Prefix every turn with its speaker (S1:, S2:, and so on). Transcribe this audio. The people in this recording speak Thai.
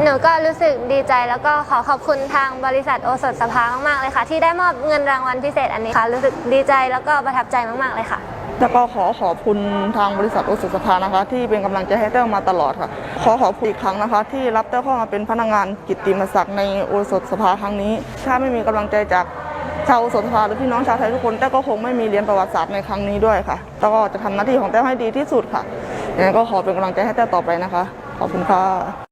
S1: หนูก็รู้สึกดีใจแล้วก็ขอขอบคุณทางบริษัทโอสถสภามากๆเลยค่ะ ที่ได้มอบเงินรางวัลพิเศษอันนี้ค่ะ รู้สึกดีใจแล้วก็ประทับใจมากๆเลยค่ะ
S2: แล้วก็ขอขอบคุณทางบริษัทโอสุสภานะคะ ที่เป็นกำลังใจให้เต้ามาตลอดค่ะ ขอขอบคุณอีกครั้งนะคะ ที่รับเต้าเข้ามาเป็นพนักงานกิตติมศักดิ์ในโอสถสภาครั้งนี้ ถ้าไม่มีกำลังใจจากชาวโอสถสภาหรือพี่น้องชาวไทยทุกคนเต้ก็คงไม่มีเรียนประวัติศาสตร์ในครั้งนี้ด้วยค่ะแล้วก็จะทำหน้าที่ของเต้ให้ดีที่สุดค่ะยังไงก็ขอเป็นกำลังใจให้เต้ต่อไปนะคะ ขอบคุณค่ะ